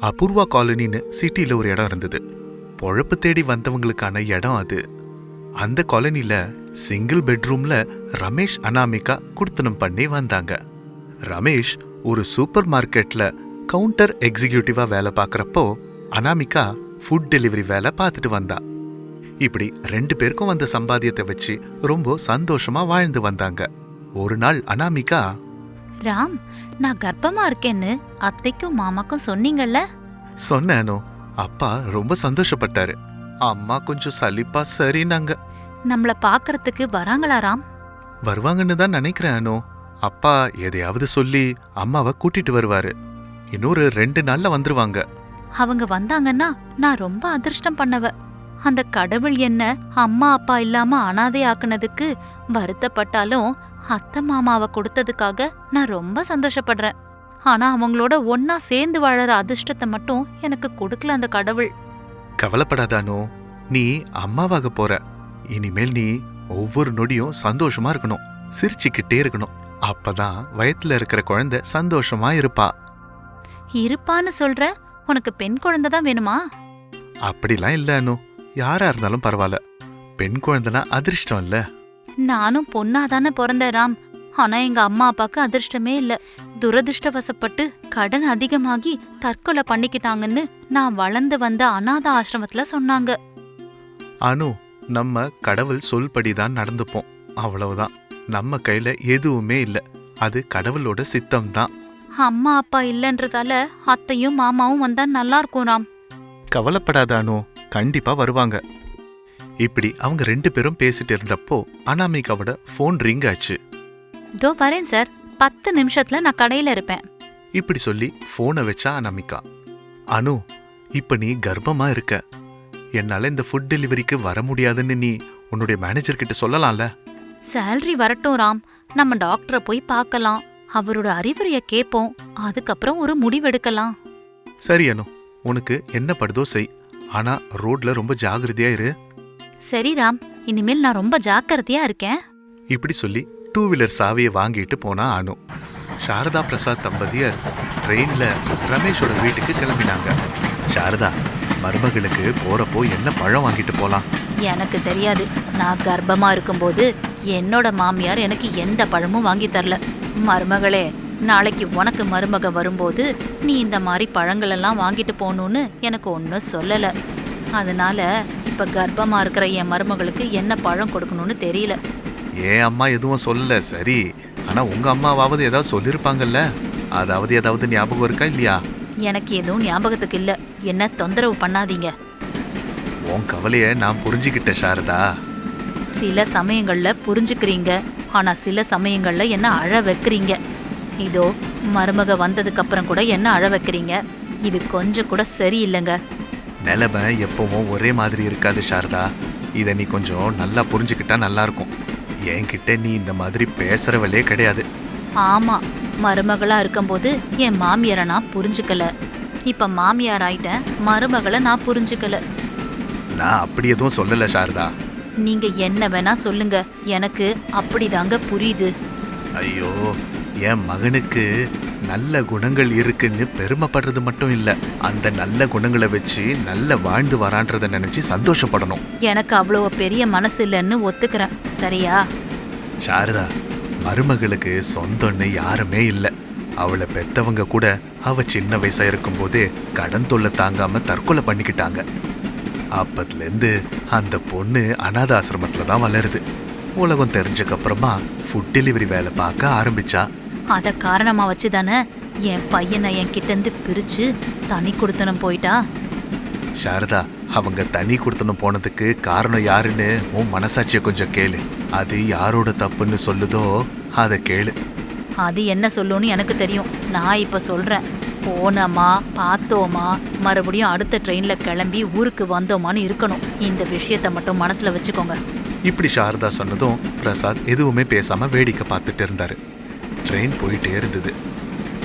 அபூர்வா காலனின்னு சிட்டியில் ஒரு இடம் இருந்தது. பொழப்பு தேடி வந்தவங்களுக்கான இடம் அது. அந்த காலனில சிங்கிள் பெட்ரூம்ல ரமேஷ் அனாமிகா குடுத்தனம் பண்ணி வந்தாங்க. ரமேஷ் ஒரு சூப்பர் மார்க்கெட்ல கவுண்டர் எக்ஸிகியூட்டிவா வேலை பார்க்கறப்போ அனாமிகா ஃபுட் டெலிவரி வேலை பார்த்துட்டு வந்தா. இப்படி ரெண்டு பேருக்கும் வந்த சம்பாத்தியத்தை வச்சு ரொம்ப சந்தோஷமா வாழ்ந்து வந்தாங்க. ஒரு நாள் அனாமிகா ராம் நான் கர்ப்பமா இருக்கேன்னு அத்தைக்கும் மாமாக்கும் சொன்னீங்கல்ல? சொன்னேனோ. அப்பா ரொம்ப சந்தோஷப்பட்டாரு. அம்மா கொஞ்சம் சலிப்பா சரின்னாங்க நம்மள பாக்கறதுக்கு வராங்களா ராம்? வருவாங்கன்னு தான் நினைக்கிறேன் அனு. அப்பா எதையாவது சொல்லி அம்மாவை கூட்டிட்டு வருவாரு. இன்னொரு ரெண்டு நாள்ல வந்துருவாங்க. அவங்க வந்தாங்கன்னா நான் ரொம்ப அதிர்ஷ்டம் பண்ணவ. அந்த கடவுள் என்ன அம்மா அப்பா இல்லாம அனாதை ஆக்குனதுக்கு வருத்தப்பட்டாலும் அத்தை மாமாவை கொடுத்ததுக்காக நான் ரொம்ப சந்தோஷப்படுறேன். ஆனா அவங்களோட ஒன்னா சேர்ந்து வாழற அதிர்ஷ்டத்தை மட்டும் எனக்கு கொடுக்கல அந்த கடவுள். கவலைப்படாத அனு நீ அம்மாவாக போற. இனிமேல் நீ ஒவ்வொரு நொடியும் சந்தோஷமா இருக்கணும். சிரிச்சுக்கிட்டே இருக்கணும். அப்பதான் வயத்துல இருக்கிற குழந்தை சந்தோஷமா இருப்பா. இருப்பான்னு சொல்ற? உனக்கு பெண் குழந்தை தான் வேணுமா? அப்படிலாம் இல்ல அனு. யாரா இருந்தாலும் பரவாயில்ல. பெண் குழந்தைனா அதிர்ஷ்டம் இல்ல. நானும் பொண்ணாதானே பிறந்தேன் ராம். ஆனா எங்க அம்மா அப்பாக்கு அதிர்ஷ்டமே இல்ல. துரதிர்ஷ்டவசப்பட்டு கடன் அதிகமாகி தற்கொலை பண்ணிக்கிட்டாங்கன்னு நான் வளர்ந்து வந்த அனாத ஆசிரமத்துல சொன்னாங்க. அனு நம்ம கடவுள் சொல்படிதான் நடந்துப்போம். அவ்வளவுதான். நம்ம கையில எதுவுமே இல்ல. அது கடவுளோட சித்தம் தான் அம்மா அப்பா இல்லன்றதால அத்தையும் மாமாவும் வந்தா நல்லா இருக்கும் ராம். கவலைப்படாத அனு. கண்டிப்பா வருவாங்க. இப்படி அவங்க ரெண்டு பேரும் பேசிட்டு இருந்தப்போ அனாமிகாவோட ஃபோன் ரிங் ஆச்சு. இதோ வரேன் சார். பத்து நிமிஷத்துல நான் கடையில இருப்பேன். இப்படி சொல்லி ஃபோனை வச்சா அனாமிகா அனு இப்ப நீ கர்ப்பமா இருக்க. என்னால இந்த ஃபுட் டெலிவரிக்கு வர முடியாதுன்னு நீ உன்னுடைய மேனேஜர் கிட்ட சொல்லலாம்ல? சேலரி வரட்டும் ராம். நம்ம டாக்டரை போய் பார்க்கலாம். அவரோட அறிவுரைய கேட்போம். அதுக்கப்புறம் ஒரு முடிவெடுக்கலாம். சரி அனு. உனக்கு என்ன படுதோ செய். ஆனா ரோட்ல ரொம்ப ஜாகிரதையா இரு. சரி ராம் இனிமேல் நான் ரொம்ப ஜாக்கிரதையா இருக்கேன். இப்படி சொல்லி டூ வீலர் சாவியை வாங்கிட்டு போனா அனு. சாரதா பிரசாத் தம்பதியர் ட்ரெயின்ல ரமேஷோட வீட்டுக்கு கிளம்பினாங்க. சாரதா மருமகளுக்கு போறப்போ என்ன பழம் வாங்கிட்டு போலாம்? எனக்கு தெரியாது. நான் கர்ப்பமா இருக்கும்போது என்னோட மாமியார் எனக்கு எந்த பழமும் வாங்கி தரல. மருமகளே நாளைக்கு உனக்கு மருமக வரும்போது நீ இந்த மாதிரி பழங்கள் எல்லாம் வாங்கிட்டு போகணும்னு எனக்கு ஒன்றும் சொல்லல. அதனால இப்ப கர்ப்பமா இருக்கிற என் மருமகளுக்கு என்ன பழம் கொடுக்கணும்னு தெரியல. ஏன் அம்மா எதுவும் சொல்லல. சரி. ஆனா உங்க அம்மாவாவது ஏதாவது சொல்லிருப்பாங்கல்ல? அதாவது ஏதாவது ஞாபகம் இருக்கா இல்லையா? எனக்கு எதுவும் ஞாபகத்துக்கு இல்ல. என்ன தொந்தரவு பண்ணாதீங்க. உன் கவலைய நான் புரிஞ்சுக்கிட்டேன் சாரதா. சில சமயங்கள்ல புரிஞ்சுக்கிறீங்க. ஆனா சில சமயங்கள்ல என்ன அழ வைக்கிறீங்க. இதோ மருமக வந்ததுக்கு அப்புறம் கூட என்ன அழ வைக்கிறீங்க. இது கொஞ்சம் கூட சரியில்லைங்க. நிலைமை எப்பவும் ஒரே மாதிரி இருக்காது சாரதா. இதை நீ கொஞ்சம் நல்லா புரிஞ்சுக்கிட்டா நல்லா இருக்கும் என்கிட்ட நீ இந்த மாதிரி பேசுறவளே கிடையாது. ஆமா மருமகளா இருக்கும்போது என் மாமியாரை நான் புரிஞ்சுக்கல. இப்ப மாமியார் ஆயிட்டேன் மருமகளை நான் புரிஞ்சுக்கல. நான் அப்படி எதுவும் சொல்லல சாரதா. நீங்க என்ன வேணா சொல்லுங்க. எனக்கு அப்படிதாங்க புரியுது. ஐயோ என் மகனுக்கு நல்ல குணங்கள் இருக்குன்னு பெருமைப்படுறது மட்டும் இல்ல. அந்த நல்ல குணங்களை வச்சு நல்ல வாழ்ந்து வரான்றத நினைச்சு சந்தோஷப்படணும். எனக்கு அவ்வளோ பெரிய மனசு இல்லைன்னு ஒத்துக்கிறேன். சரியா? சாரதா மருமகளுக்கு சொந்தம்னு யாருமே இல்ல. அவளை பெத்தவங்க கூட அவ சின்ன வயசா இருக்கும்போதே கடன் தொல்லை தாங்காம தற்கொலை பண்ணிக்கிட்டாங்க. அப்பத்துலேருந்து அந்த பொண்ணு அனாத ஆசிரமத்துல தான் வளருது. உலகம் தெரிஞ்சக்கு அப்புறமா ஃபுட் டெலிவரி வேலை பார்க்க ஆரம்பிச்சா. அத காரணமா வச்சு தானே என் பையனை என் கிட்ட இருந்து பிரிச்சு தனி கொடுத்தனும் போயிட்டா? சாரதா அவங்க தனி கொடுத்தனும் போனதுக்கு காரணம் யாருன்னு உன் மனசாட்சியை கொஞ்சம் கேளு. அது யாரோட தப்புன்னு சொல்லுதோ அதை கேளு. அது என்ன சொல்லுன்னு எனக்கு தெரியும். நான் இப்ப சொல்றேன். போனோமா பார்த்தோமா மறுபடியும் அடுத்த ட்ரெயின்ல கிளம்பி ஊருக்கு வந்தோமான்னு இருக்கணும். இந்த விஷயத்த மட்டும் மனசுல வச்சுக்கோங்க. இப்படி சாரதா சொன்னதும் பிரசாத் எதுவுமே பேசாம வேடிக்கை பார்த்துட்டு இருந்தாரு. ட்ரெயின் போயிட்டே இருந்தது.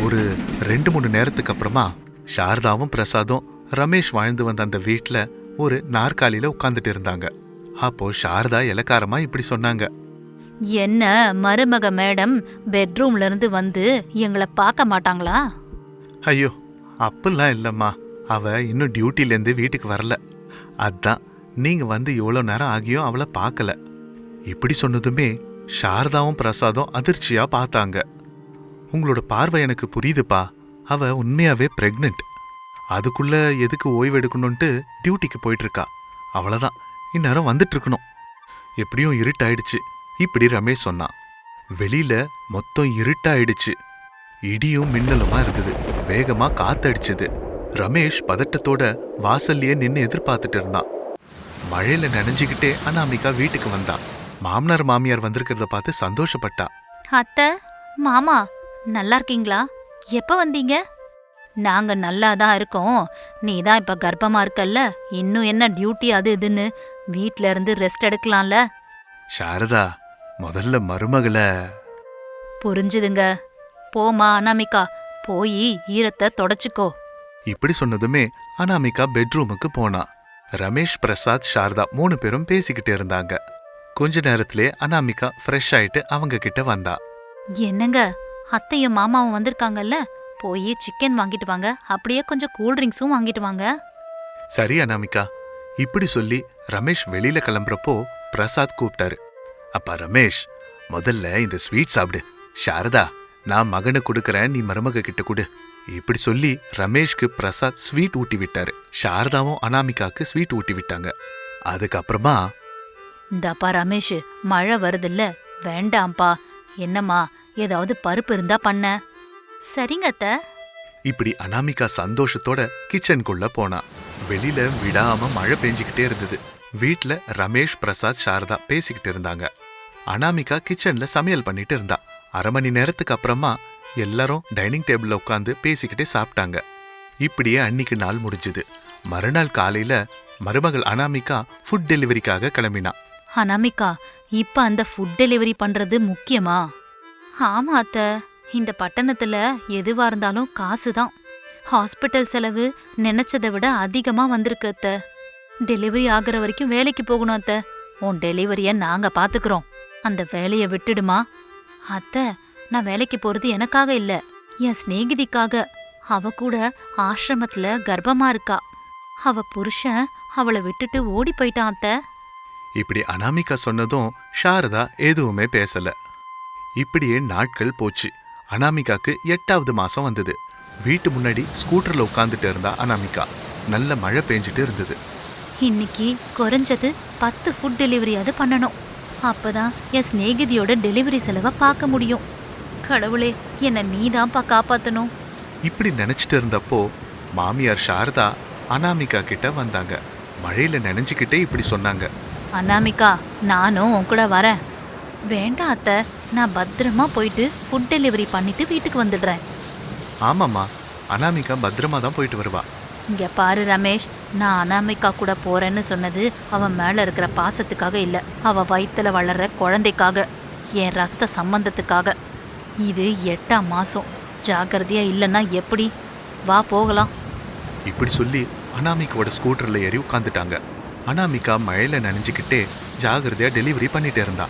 ஒரு ரெண்டு மூணு நேரத்துக்கு அப்புறமா சாரதாவும் பிரசாதும் ரமேஷ் வாழ்ந்து வந்த அந்த வீட்ல ஒரு நாற்காலியில உட்கார்ந்துட்டு இருந்தாங்க. அப்போ சாரதா இலக்காரமா இப்படி சொன்னாங்க. என்ன மருமக மேடம் பெட்ரூம்ல இருந்து வந்து எங்களை பார்க்க மாட்டாங்களா? ஐயோ அப்பெல்லாம் இல்லம்மா. அவ இன்னும் டியூட்டிலேருந்து வீட்டுக்கு வரல. அதான் நீங்க வந்து இவ்வளோ நேரம் ஆகியும் அவளை பார்க்கல. இப்படி சொன்னதுமே சாரதாவும் பிரசாதும் அதிர்ச்சியா பார்த்தாங்க. உங்களோட பார்வை எனக்கு புரியுதுப்பா. அவ உண்மையாவே பிரெக்னென்ட் அதுக்குள்ள எதுக்கு ஓய்வு எடுக்கணும்ன்ட்டு டியூட்டிக்கு போயிட்டு இருக்கா அவ்வளவுதான். இந்நேரம் வந்துட்டு இருக்கணும் எப்படியும் இருட்டாயிடுச்சு. இப்படி ரமேஷ் சொன்னான். வெளியில மொத்தம் இருட்டாயிடுச்சு. இடியும் மின்னலுமா இருந்தது வேகமா காத்தடிச்சது. ரமேஷ் பதட்டத்தோட வாசல்லையே நின்று எதிர்பார்த்துட்டு இருந்தான். மழையில நனைஞ்சுக்கிட்டே அனாமிகா வீட்டுக்கு வந்தான். மாமனார் மாமியார் வந்திருக்கிறத பார்த்து சந்தோஷப்பட்டா. அத்தை மாமா நல்லா இருக்கீங்களா? எப்ப வந்தீங்க? நாங்க நல்லா தான் இருக்கோம். நீ தான் இப்ப கர்ப்பமா இருக்கல்ல? இன்னும் என்ன டியூட்டி அது இதுன்னு? வீட்ல இருந்து ரெஸ்ட் எடுக்கலாம்ல? சாரதா முதல்ல மருமகளை புரிஞ்சுதுங்க. போமா அனாமிகா. போய் ஈரத்தை தொடச்சுக்கோ. இப்படி சொன்னதுமே அனாமிகா பெட்ரூமுக்கு போனா. ரமேஷ் பிரசாத் சாரதா மூணு பேரும் பேசிக்கிட்டு இருந்தாங்க. கொஞ்ச நேரத்திலே அனாமிகா ஃப்ரெஷ் ஆயிட்டு அவங்க கிட்ட வந்தா. என்னங்க? அத்தையும் மாமாவும் வந்திருக்காங்கல்ல? போய் சிக்கன் வாங்கிட்டு வாங்க. அப்படியே கொஞ்சம் கூல் ட்ரிங்க்ஸும் வாங்கிட்டு வாங்க. சரி அனாமிகா. இப்படி சொல்லி ரமேஷ் வெளியில கிளம்புறப்போ பிரசாத் கூப்பிட்டாரு அப்பா ரமேஷ் முதல்ல இந்த ஸ்வீட் சாப்பிடு. சாரதா நான் மகனுக்கு கொடுக்கறேன். நீ மருமக கிட்ட கொடு. இப்படி சொல்லி ரமேஷ்க்கு பிரசாத் ஸ்வீட் ஊட்டி விட்டாரு. சாரதாவும் அனாமிகாக்கு ஸ்வீட் ஊட்டி விட்டாங்க. அதுக்கப்புறமா இந்தாப்பா ரமேஷ் மழை வருதுல்ல. வேண்டாம்ப்பா. என்னம்மா ஏதாவது பருப்பு இருந்தா பண்ண. சரிங்க அத்த. இப்படி அனாமிகா சந்தோஷத்தோட கிச்சனுக்குள்ள போனா வெளியில விடாம மழை பெஞ்சுக்கிட்டே இருந்தது. வீட்ல ரமேஷ் பிரசாத் சாரதா பேசிக்கிட்டு இருந்தாங்க. அனாமிகா கிச்சன்ல சமையல் பண்ணிட்டு இருந்தா. அரை மணி நேரத்துக்கு அப்புறமா எல்லாரும் டைனிங் டேபிள்ல உட்காந்து பேசிக்கிட்டே சாப்பிட்டாங்க. இப்படியே அன்னிக்கு நாள் முடிஞ்சுது. மறுநாள் காலையில மருமகள் அனாமிகா ஃபுட் டெலிவரிக்காக கிளம்பினா. அனாமிகா இப்ப அந்த ஃபுட் டெலிவரி பண்றது முக்கியமா? ஆமா அத்தை. இந்த பட்டணத்துல எதுவா இருந்தாலும் காசு தான் ஹாஸ்பிட்டல் செலவு நினைச்சதை விட அதிகமா வந்திருக்கு அத்தை. டெலிவரி ஆகுற வரைக்கும் வேலைக்கு போகணும் அத்தை. உன் டெலிவரிய நாங்க பாத்துக்கிறோம். அந்த வேலைய விட்டுடுமா? அத்த நான் வேலைக்கு போறது எனக்காக இல்ல. என் சிநேகிதிக்காக. அவ கூட ஆசிரமத்துல கர்ப்பமா இருக்கா. அவ புருஷன் அவளை விட்டுட்டு ஓடி போயிட்டான் அத்தை. இப்படி அனாமிகா சொன்னதும் சாரதா எதுவுமே பேசல. இப்படியே நாட்கள் போச்சு. அனாமிகாக்கு எட்டாவது மாசம் வந்தது. வீட்டு முன்னாடி ஸ்கூட்டர்ல உட்காந்துட்டு இருந்தா அனாமிகா. நல்ல மழை பெஞ்சிட்டு இருந்தது. இன்னைக்கு குறைஞ்சது பத்து ஃபுட் டெலிவரியாவது பண்ணணும். அப்பதான் என் சிநேகிதியோட டெலிவரி செலவை பார்க்க முடியும். கடவுளே என்னை நீதான்ப்பா காப்பாத்தணும். இப்படி நினைச்சிட்டு இருந்தப்போ மாமியார் சாரதா அனாமிகா கிட்ட வந்தாங்க. மழையில நினைஞ்சுக்கிட்டே இப்படி சொன்னாங்க. அனாமிகா நானும் உன் கூட வரேன் வேண்டாம் அத்தை நான் பத்திரமா போயிட்டு ஃபுட் டெலிவரி பண்ணிட்டு வீட்டுக்கு வந்துடுறேன். ஆமாம்மா அனாமிகா பத்திரமா தான் போயிட்டு வருவா. இங்க பாரு ரமேஷ் நான் அனாமிகா கூட போறேன்னு சொன்னது அவன் மேல இருக்கிற பாசத்துக்காக இல்ல. அவ வயித்துல வளர்ற குழந்தைக்காக என் ரத்த சம்பந்தத்துக்காக. இது எட்டாம் மாசம் ஜாக்கிரதையா இல்லைன்னா எப்படி? வா போகலாம். இப்படி சொல்லி அனாமிகாவோட ஸ்கூட்டர்ல ஏறி உட்காந்துட்டாங்க அனாமிகா மழையில் நனைஞ்சுக்கிட்டே ஜாகிரதையாக டெலிவரி பண்ணிட்டு இருந்தா.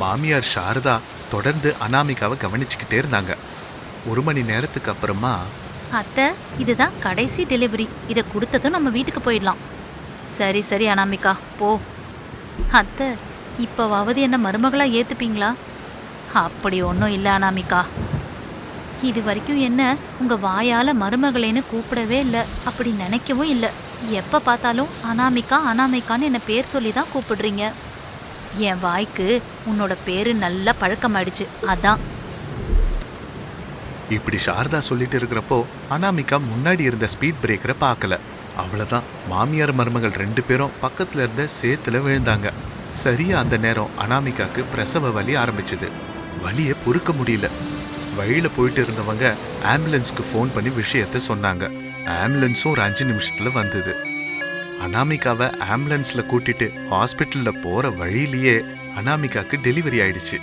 மாமியார் சாரதா தொடர்ந்து அனாமிகாவை கவனிச்சுக்கிட்டே இருந்தாங்க. ஒரு மணி நேரத்துக்கு அப்புறமா அத்தை இதுதான் கடைசி டெலிவரி இதை கொடுத்ததும் நம்ம வீட்டுக்கு போயிடலாம். சரி சரி அனாமிகா போ. அத்தை இப்போவாவது என்ன மருமகளாக ஏற்றுப்பீங்களா அப்படி ஒன்றும் இல்லை அனாமிகா. இது வரைக்கும் என்ன உங்கள் வாயால் மருமகளேன்னு கூப்பிடவே இல்லை. அப்படி நினைக்கவும் இல்லை. எப்போ பார்த்தாலும் அனாமிகா அனாமிகான்னு என்ன பேர் சொல்லி தான் கூப்பிடுறீங்க. என் வாய்க்கு உன்னோட பேரு நல்லா பழக்கமாயிடுச்சு. அதான். இப்படி சாரதா சொல்லிட்டு இருக்கிறப்போ அனாமிகா முன்னாடி இருந்த ஸ்பீட் பிரேக்கரை பார்க்கல. அவ்வளோதான் மாமியார் மருமகள் ரெண்டு பேரும் பக்கத்துல இருந்த சேத்துல விழுந்தாங்க. சரியா அந்த நேரம் அனாமிகாக்கு பிரசவ வலி ஆரம்பிச்சது. வலியை பொறுக்க முடியல. வழியில போயிட்டு இருந்தவங்க ஆம்புலன்ஸ்க்கு ஃபோன் பண்ணி விஷயத்த சொன்னாங்க. ஆம்புலன்ஸும் ஒரு அஞ்சு நிமிஷத்தில் வந்தது. அனாமிகாவை ஆம்புலன்ஸில் கூட்டிட்டு ஹாஸ்பிட்டலில் போகிற வழியிலேயே அனாமிகாக்கு டெலிவரி ஆயிடுச்சு.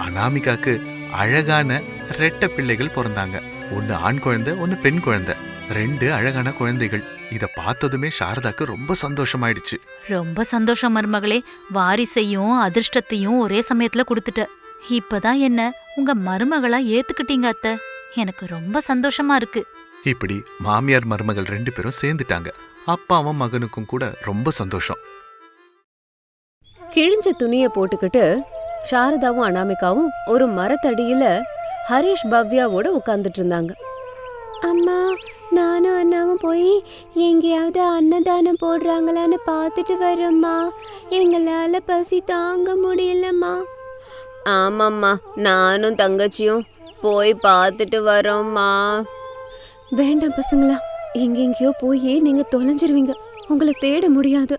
அனாமிகாக்கு அழகான ரெட்டை பிள்ளைகள் பிறந்தாங்க. ஒன்னு ஆண் குழந்தை ஒன்னு பெண் குழந்தை. ரெண்டு அழகான குழந்தைகள். இத பார்த்ததுமே சாரதாக்கு ரொம்ப சந்தோஷமாயிடுச்சு. ரொம்ப சந்தோஷம் மருமகளே. வாரிசையும் அதிர்ஷ்டத்தையும் ஒரே சமயத்துல கொடுத்துட்ட. இப்பதான் என்ன உங்க மருமகளா ஏத்துக்கிட்டீங்க அத்தை? எனக்கு ரொம்ப சந்தோஷமா இருக்கு. இப்படி மாமியார் மருமகள் ரெண்டு பேரும் சேர்ந்துட்டாங்க. அப்பாவும் மகனுக்கும் கூட ரொம்ப சந்தோஷம். கிழிஞ்ச துணிய போட்டுக்கிட்டு சாரதாவும் அனாமிகாவும் ஒரு மரத்தடியில ஹரிஷ் பவ்யாவோட உட்கார்ந்துட்டு இருந்தாங்க. அம்மா நானும் அண்ணாவும் போய் எங்கேயாவது அன்னதானம் போடுறாங்களான்னு பார்த்துட்டு வரோம்மா. எங்களால பசி தாங்க முடியலம்மா. ஆமாம்மா நானும் தங்கச்சியும் போய் பார்த்துட்டு வரோம்மா. வேண்டாம் பசங்களா எங்கெங்கேயோ போய் நீங்க தொலைஞ்சிருவீங்க. உங்களை தேட முடியாது.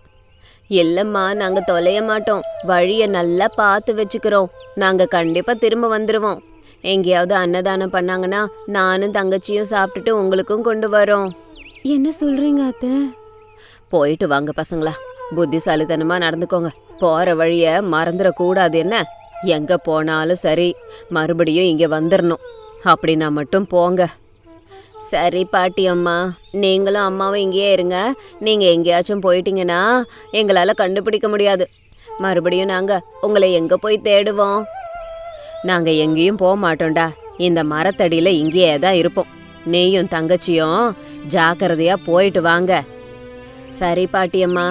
இல்லம்மா நாங்க தொலைய மாட்டோம். வழிய நல்லா பார்த்து வச்சுக்கிறோம். நாங்க கண்டிப்பா திரும்ப வந்துருவோம். எங்கேயாவது அன்னதானம் பண்ணாங்கன்னா நானும் தங்கச்சியும் சாப்பிட்டுட்டு உங்களுக்கும் கொண்டு வரோம். என்ன சொல்றீங்க அத்த? போயிட்டு வாங்க பசங்களா. புத்திசாலித்தனமா நடந்துக்கோங்க. போற வழிய மறந்துடக்கூடாது என்ன? எங்க போனாலும் சரி. மறுபடியும் இங்க வந்துடணும் அப்படின்னா மட்டும் போங்க. சரி பாட்டி அம்மா. நீங்களும் அம்மாவும் இங்கேயே இருங்க. நீங்கள் எங்கேயாச்சும் போயிட்டீங்கன்னா எங்களால் கண்டுபிடிக்க முடியாது. மறுபடியும் நாங்கள் உங்களை எங்கே போய் தேடுவோம்? நாங்கள் எங்கேயும் போக மாட்டோம்டா. இந்த மரத்தடியில் இங்கேயே தான் இருப்போம். நீயும் தங்கச்சியும் ஜாக்கிரதையாக போயிட்டு வாங்க. சரி பாட்டியம்மா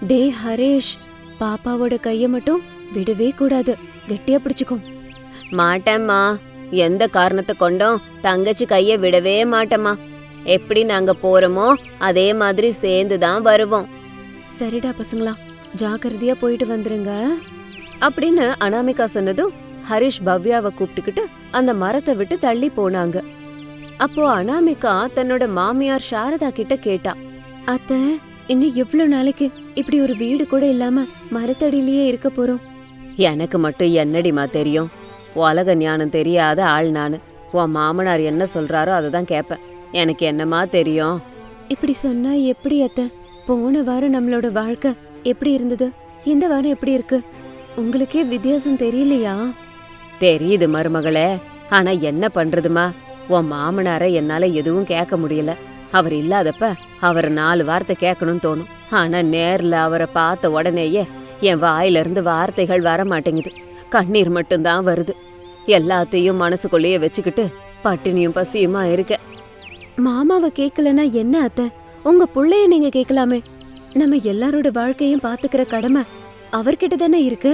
டே ஹரேஷ். பாப்பாவோட கையை மட்டும் விடவே கூடாது. கெட்டியா பிடிச்சுக்கோ. மாட்டேம்மா. எந்த காரணத்தை கொண்டும் தங்கச்சி கைய விடவே மாட்டேம்மா. எப்படி நாங்க போறோமோ அதே மாதிரி சேர்ந்து தான் வருவோம். சரிடா பசங்களா ஜாக்கிரதையா போயிட்டு வந்துருங்க. அப்படின்னு அனாமிகா சொன்னதும் ஹரிஷ் பவ்யாவை கூப்பிட்டுக்கிட்டு அந்த மரத்தை விட்டு தள்ளி போனாங்க. அப்போ அனாமிகா தன்னோட மாமியார் சாரதா கிட்ட கேட்டா அத்த இன்னும் எவ்வளவு நாளைக்கு இப்படி ஒரு வீடு கூட இல்லாம மரத்தடியிலேயே இருக்க போறோம்? எனக்கு மட்டும் என்னடிமா தெரியும்? உலக ஞானம் தெரியாத ஆள் நானு. உன் மாமனார் என்ன சொல்றாரோ அதை தான் கேட்பேன் எனக்கு என்னமா தெரியும்? இப்படி சொன்னா எப்படி அத்த? போன வாரம் நம்மளோட வாழ்க்கை எப்படி இருந்தது? இந்த வாரம் எப்படி இருக்கு? உங்களுக்கே வித்தியாசம் தெரியலையா? தெரியுது மருமகளே. ஆனா என்ன பண்றதுமா? உன் மாமனார என்னால எதுவும் கேட்க முடியல. அவர் இல்லாதப்ப அவர் நாலு வார்த்தை கேட்கணும்னு தோணும். ஆனா நேர்ல அவரை பார்த்த உடனேயே என் வாயில இருந்து வார்த்தைகள் வர மாட்டேங்குது கண்ணீர் மட்டும்தான் வருது. எல்லாத்தையும் மனசுக்குள்ளேயே வச்சுக்கிட்டு பட்டினியும் பசியுமா இருக்க? மாமாவை கேட்கலன்னா என்ன அத்தை? உங்க புள்ளைய நீங்க கேட்கலாமே நம்ம எல்லாரோட வாழ்க்கையும் பாத்துக்கிற கடமை அவர்கிட்ட தானே இருக்கு?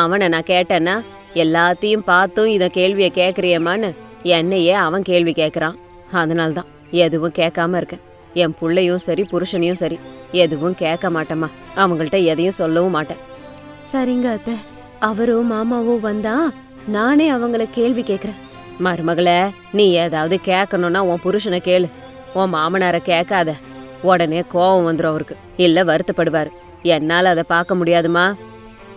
அவனை நான் கேட்டேன்னா எல்லாத்தையும் பார்த்தும் இத கேள்விய கேக்குறியம்மான்னு என்னையே அவன் கேள்வி கேக்குறான். அதனால தான் எதுவும் கேட்காம இருக்கேன் என் புள்ளையும் சரி புருஷனையும் சரி எதுவும் கேட்க மாட்டேம்மா. அவங்கள்ட்ட எதையும் சொல்லவும் மாட்டேன். சரிங்க அத்தை. அவரும் மாமாவும் வந்தா நானே அவங்கள கேள்வி கேக்குறேன். மருமகளே நீ ஏதாவது கேட்கணும்னா உன் புருஷனை கேளு. உன் மாமனார கேட்காத. உடனே கோவம் வந்துடும் அவருக்கு. இல்ல வருத்தப்படுவாரு. என்னால அதை பார்க்க முடியாதுமா?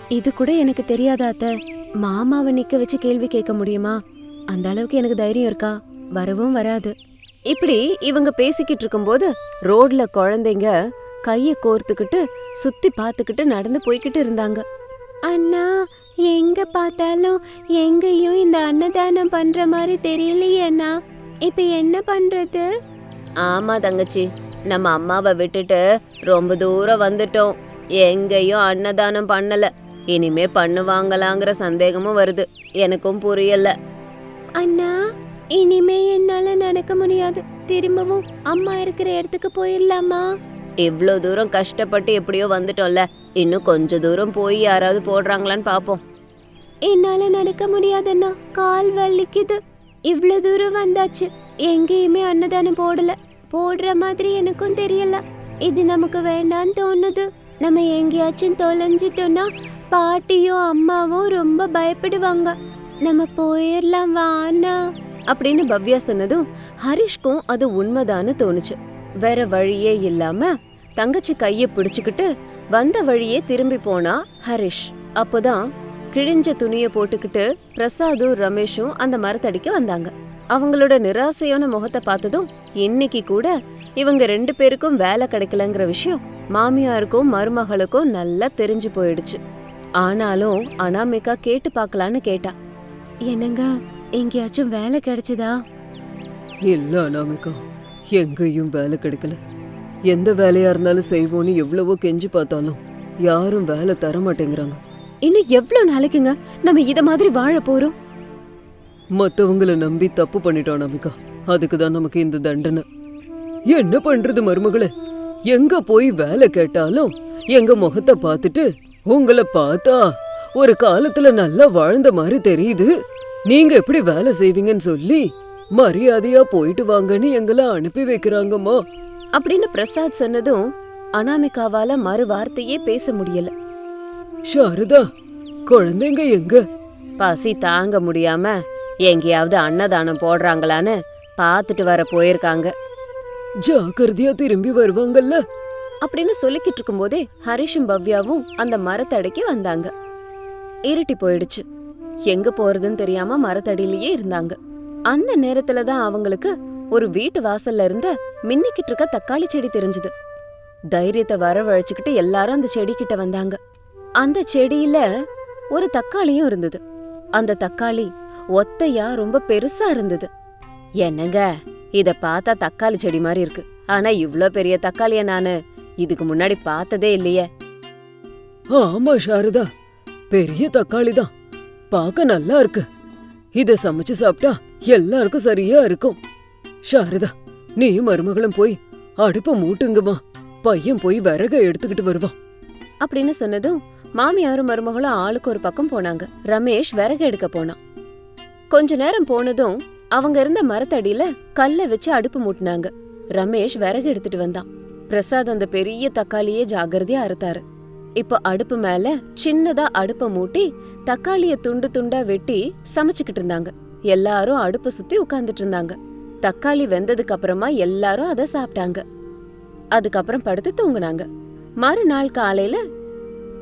இது கூட எனக்கு தெரியாதா அத்த? மாமாவை நிக்க வச்சு கேள்வி கேட்க முடியுமா? அந்த அளவுக்கு எனக்கு தைரியம் இருக்கா? வரவும் வராது. இப்படி இவங்க பேசிக்கிட்டு இருக்கும்போது ரோட்ல குழந்தைங்க கைய கோர்த்துக்கிட்டு சுத்தி பார்த்துக்கிட்டு நடந்து போய்கிட்டு இருந்தாங்க. அண்ணா எங்க பார்த்தாலும் எங்கேயும் இந்த அன்னதானம் பண்ற மாதிரி தெரியலையே அண்ணா. இப்ப என்ன பண்றது? ஆமா தங்கச்சி நம்ம அம்மாவை விட்டுட்டு ரொம்ப தூரம் வந்துட்டோம். எங்கேயும் அன்னதானம் பண்ணல. இனிமே பண்ணுவாங்களாங்கிற சந்தேகமும் வருது. எனக்கும் புரியல. அண்ணா இனிமே என்னால நடக்க முடியாது. திரும்பவும் அம்மா இருக்கிற இடத்துக்கு போயிடலாமா? இவ்ளோ தூரம் கஷ்டப்பட்டு எப்படியோ வந்துட்டோம்ல. இன்னும் கொஞ்ச தூரம் போய் யாராவது போடுறாங்களான்னு பாப்போம். என்னால நடக்க முடியாதண்ணா. கால் வலிக்குது. இவ்ளோ தூரம் வந்தாச்சு. எங்கேயுமே அன்னதானம் போடல. போடுற மாதிரி எனக்கும் தெரியல. இது நமக்கு வேண்டான்னு தோணுது. நம்ம எங்கேயாச்சும் தொலைஞ்சிட்டோம்னா பாட்டியும் அம்மாவும் ரொம்ப பயப்படுவாங்க. நம்ம போயிடலாம் வாண்ணா. அப்படின்னு பவ்யா சொன்னதும் ஹரிஷ்க்கும் அது உண்மைதான்னு தோணுச்சு. வேற வழியே இல்லாம தங்கச்சி கைய பிடிச்சுக்கிட்டு வந்த வழியே திரும்பி போனா ஹரிஷ். அப்போதான் கிழிஞ்ச துணியை போட்டுக்கிட்டு பிரசாதும் ரமேஷும் அந்த மரத்தடிக்கு வந்தாங்க. அவங்களோட நிராசையான முகத்தை பார்த்ததும் இன்னைக்கு கூட இவங்க ரெண்டு பேருக்கும் வேலை கிடைக்கலங்கிற விஷயம் மாமியாருக்கும் மருமகளுக்கும் நல்லா தெரிஞ்சு போயிடுச்சு. ஆனாலும் அனாமிகா கேட்டு பார்க்கலான்னு கேட்டா என்னங்க எங்கேயாச்சும் வேலை கிடைச்சதா? இல்ல அனாமிகா எங்கேயும் வேலை கிடைக்கல. எந்த வேலையா இருந்தாலும் செய்வோன்னு எவ்வளவோ கெஞ்சி பார்த்தாலும் யாரும் வேலை தர மாட்டேங்கிறாங்க. இன்னும் எவ்வளவு நாளைக்குங்க? நம்ம இத மாதிரி வாழ போறோம்? மத்தவங்கள நம்பி தப்பு பண்ணிட்டோம் அனாமிகா அதுக்கு தான் நமக்கு இந்த தண்டனை. என்ன பண்றது மருமகளே? எங்க போய் வேலை கேட்டாலும் எங்க முகத்தை பார்த்துட்டு உங்களை பார்த்தா ஒரு காலத்துல நல்லா வாழ்ந்த மாதிரி தெரியுது. நீங்க எப்படி வேலை செய்வீங்கன்னு சொல்லி மரியாதையா போயிட்டு வாங்கன்னு எங்களை அனுப்பி வைக்கிறாங்கம்மா. அப்படின்னு பிரசாத் சொன்னதும் அனாமிகாவால மறு வார்த்தையே பேச முடியல. சாரதா குழந்தைங்க எங்க? பசி தாங்க முடியாம எங்கேயாவது அன்னதானம் போடுறாங்களான்னு பார்த்துட்டு வர போயிருக்காங்க. ஜாக்கிரதையா திரும்பி வருவாங்கல்ல? அப்படின்னு சொல்லிக்கிட்டு இருக்கும்போதே ஹரிஷும் பவ்யாவும் அந்த மரத்தடிக்கு வந்தாங்க. இருட்டி போயிடுச்சு. எங்க போறதுன்னு தெரியாம மரத்தடியிலேயே இருந்தாங்க. அந்த நேரத்துல தான் அவங்களுக்கு ஒரு வீட்டு வாசல்ல இருந்த மின்னிக்கிட்டு இருக்க தக்காளி செடி தெரிஞ்சது. தைரியத்தை வரவழைச்சுக்கிட்டு எல்லாரும் அந்த செடி கிட்ட வந்தாங்க. அந்த செடியில ஒரு தக்காளியும் இருந்தது. அந்த தக்காளி ஒத்தையா ரொம்ப பெருசா இருந்தது. என்னங்க இத பார்த்தா தக்காளி செடி மாதிரி இருக்கு. ஆனா இவ்ளோ பெரிய தக்காளிய நானு இதுக்கு முன்னாடி பார்த்ததே இல்லையே. ஆமா சாரதா. பெரிய தக்காளி தான் பார்க்க நல்லா இருக்கு. இத சமைச்சு சாப்பிட்டா எல்லாருக்கும் சரியா இருக்கும். சாரதா நீயும் மருமகளும் போய் அடுப்ப மூட்டுங்கம்மா. பையன் போய் விறக எடுத்துக்கிட்டு வருவான். அப்படின்னு சொன்னதும் மாமியாரும் மருமகளும் ஆளுக்கு ஒரு பக்கம் போனாங்க. ரமேஷ் விறகு எடுக்க போனான். கொஞ்ச நேரம் போனதும் அவங்க இருந்த மரத்தடியில கல்ல வச்சு அடுப்பு மூட்டினாங்க. ரமேஷ் விறகு எடுத்துட்டு வந்தான். பிரசாத் அந்த பெரிய தக்காளியே ஜாகிரதையா அறுத்தாரு. இப்போ அடுப்பு மேல சின்னதா அடுப்ப மூட்டி தக்காளிய துண்டு துண்டா வெட்டி சமைச்சுக்கிட்டு இருந்தாங்க. எல்லாரும் அடுப்ப சுத்தி உட்கார்ந்துட்டு இருந்தாங்க. தக்காளி வெந்ததுக்கு அப்புறமா எல்லாரும் அதை சாப்பிட்டாங்க. அதுக்கப்புறம் படுத்து தூங்குனாங்க. மறுநாள் காலையில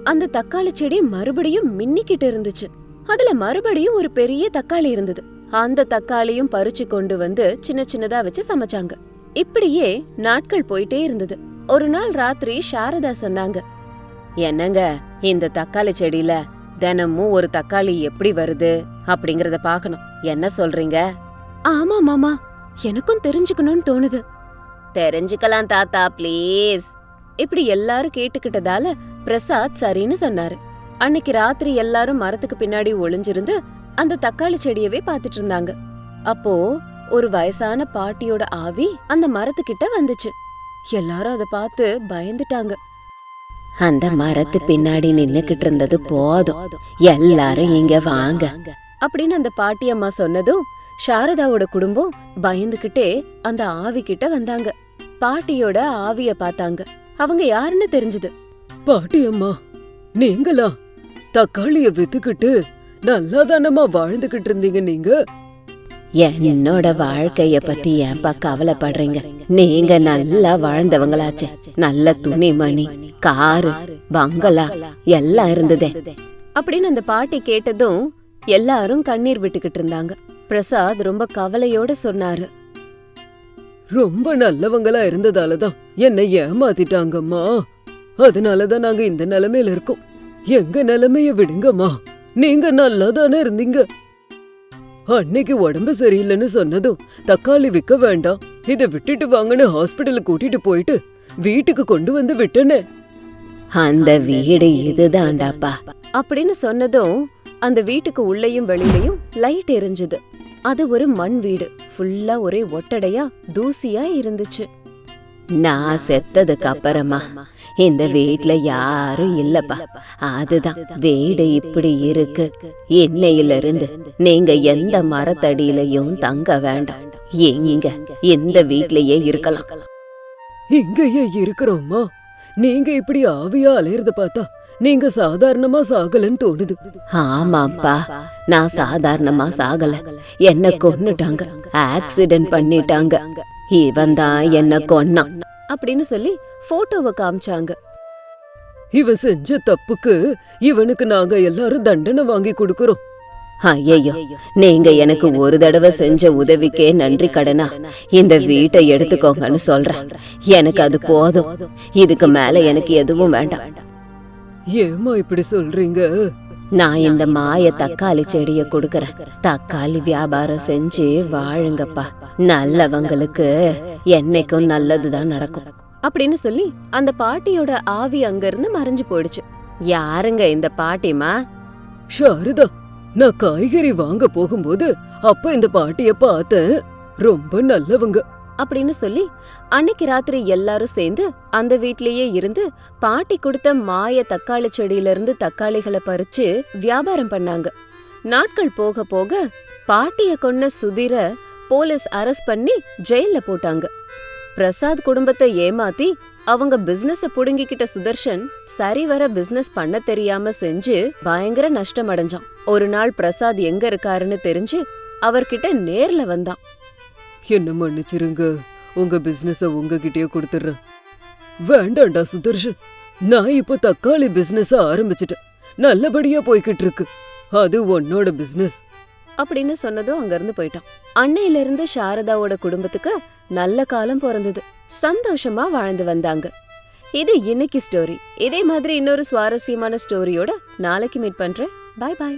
அந்த தக்காளி செடி மறுபடியும் மின்னிக்கிட்டு இருந்துச்சு. அதுல மறுபடியும் ஒரு பெரிய தக்காளி இருந்தது. அந்த தக்காளியும் பறிச்சு கொண்டு வந்து சின்ன சின்னதா வச்சு சமைச்சாங்க. இப்படியே நாட்கள் போயிட்டே இருந்தது. ஒரு நாள் ராத்திரி சாரதா சொன்னாங்க. என்னங்க இந்த தக்காளி செடியில தினமும் ஒரு தக்காளி எப்படி வருது? அப்படிங்கறத பார்க்கணும். என்ன சொல்றீங்க? ஆமா மாமா. எனக்கும் தெரிஞ்சுக்கணும்னு தோணுது. தெரிஞ்சுக்கலாம் தாத்தா ப்ளீஸ் இப்படி எல்லாரும் கேட்டுக்கிட்டதால பிரசாத் சரின்னு சொன்னாரு. அன்னைக்கு ராத்திரி எல்லாரும் மரத்துக்கு பின்னாடி ஒளிஞ்சிருந்து அந்த தக்காளி செடியவே பார்த்துட்டு இருந்தாங்க. அப்போ ஒரு வயசான பாட்டியோட ஆவி அந்த மரத்துக்கிட்ட வந்துச்சு. எல்லாரும் அத பார்த்து பயந்துட்டாங்க. அந்த மரத்து பின்னாடி நின்னுக்கிட்டு இருந்தது போதும். எல்லாரும் இங்க வாங்க. அப்படின்னு அந்த பாட்டி அம்மா சொன்னதும் சாரதாவோட குடும்பம் பயந்துகிட்டே அந்த ஆவி கிட்ட வந்தாங்க. பாட்டியோட ஆவிய பார்த்தாங்க. அவங்க யாருன்னு தெரிஞ்சது. பாட்டி அம்மா நீங்களா? தக்காளிய வித்துக்கிட்டு நல்லா தானம்மா வாழ்ந்துகிட்டு இருந்தீங்க நீங்க? என்னோட வாழ்க்கைய பத்தி ஏன்பா கவலைப்படுறீங்க? நீங்க நல்லா வாழ்ந்தவங்களாச்சே. நல்ல துணிமணி காரு பங்களா எல்லாம் இருந்ததே. அப்படின்னு அந்த பாட்டி கேட்டதும் எல்லாரும் கண்ணீர் விட்டுக்கிட்டு இருந்தாங்க. பிரசாத் ரொம்ப கவலையோட சொன்னாரு. ரொம்ப நல்லவங்களா இருந்ததால தான் என்னை ஏமாத்திட்டாங்கம்மா. அதனாலதான் நாங்க இந்த நிலைமையில இருக்கோம். எங்க நிலைமைய விடுங்கம்மா. நீங்க நல்லா தானே இருந்தீங்க. அன்னைக்கு உடம்பு சரியில்லைன்னு சொன்னதும் தக்காளி விக்க வேண்டாம். இத விட்டுட்டு வாங்கன்னு ஹாஸ்பிடலுக்கு கூட்டிட்டு போயிட்டு வீட்டுக்கு கொண்டு வந்து விட்டனே. அந்த வீடு இதுதான்டாப்பா. அப்படின்னு சொன்னதும் அந்த வீட்டுக்கு உள்ளேயும் வெளியிலயும் லைட் எரிஞ்சுது. அது ஒரு மண் வீடு. ஃபுல்லா ஒரே ஒட்டடையா தூசியா இருந்துச்சு. நான் செத்ததுக்கு அப்புறமா இந்த வீட்ல யாரும் இல்லப்பா. அதுதான். வீடு இப்படி இருக்கு. இன்னையில இருந்து நீங்க எந்த மரத்தடியிலையும் தங்க வேண்டாம். எங்க இந்த வீட்லயே இருக்கலாம். இங்கேயே இருக்கிறோம்மா. நீங்க இப்படி ஆவியா அலையறத பார்த்தா நீங்க சாதாரணமா சாகலன்னு தோணுது. ஆமாப்பா நான் சாதாரணமா சாகல. என்ன கொன்னுட்டாங்க. ஆக்சிடென்ட் பண்ணிட்டாங்க. இவன் தான் என்ன கொன்னான். அப்படின்னு சொல்லி போட்டோவை காமிச்சாங்க. இவ செஞ்ச தப்புக்கு இவனுக்கு நாங்க எல்லாரும் தண்டனை வாங்கி கொடுக்கறோம். ஐயையோ நீங்க எனக்கு ஒரு தடவை செஞ்ச உதவிக்கே நன்றி கடனா? இந்த வீட்டை எடுத்துக்கோங்கன்னு சொல்றேன். எனக்கு அது போதும். இதுக்கு மேல எனக்கு எதுவும் வேண்டாம். ஏமா இப்படி சொல்றீங்க? நான் இந்த மாய தக்காளி செடிய கொடுக்கறேன். தக்காளி வியாபாரம் செஞ்சு வாழுங்கப்பா. நல்லவங்களுக்கு என்னைக்கும் நல்லதுதான் நடக்கும். அப்படின்னு சொல்லி அந்த பாட்டியோட ஆவி அங்க இருந்து மறைஞ்சு போயிடுச்சு. யாருங்க இந்த பாட்டிமா சாரதா நான் காய்கறி வாங்க போகும்போது அப்ப இந்த பாட்டிய பார்த்தேன். ரொம்ப நல்லவங்க. அப்படின்னு சொல்லி அன்னைக்கு ராத்திரி எல்லாரும் சேர்ந்து அந்த வீட்லயே இருந்து பாட்டி கொடுத்த மாய தக்காளி செடியில இருந்து தக்காளிகளை பறிச்சு வியாபாரம் பண்ணாங்க. நாட்கள் போக போக பாட்டிய கொன்ன சுதிர போலீஸ் அரெஸ்ட் பண்ணி ஜெயில்ல போட்டாங்க. பிரசாத் குடும்பத்தை ஏமாத்தி அவங்க பிசினஸ புடுங்கிக்கிட்ட சுதர்ஷன் சரிவர பிசினஸ் பண்ண தெரியாம செஞ்சு பயங்கர நஷ்டம் அடைஞ்சான் ஒரு நாள் பிரசாத் எங்க இருக்காருன்னு தெரிஞ்சு அவர்கிட்ட நேர்ல வந்தான். என்ன மன்னிச்சிருங்க உங்க பிசினஸ உங்ககிட்டயே கொடுத்துடுறேன். வேண்டாண்டா சுதர்ஷன் நான் இப்போ தக்காளி பிசினஸ ஆரம்பிச்சிட்டேன். நல்லபடியா போய்கிட்டு இருக்கு அது உன்னோட பிசினஸ் அப்படின்னு சொன்னதும் அங்கிருந்து போயிட்டான். அன்னையில இருந்து சாரதாவோட குடும்பத்துக்கு நல்ல காலம் பிறந்தது. சந்தோஷமா வாழ்ந்து வந்தாங்க. இது இன்னைக்கு ஸ்டோரி இதே மாதிரி இன்னொரு சுவாரஸ்யமான ஸ்டோரியோட நாளைக்கு மீட் பண்றேன். பாய் பாய்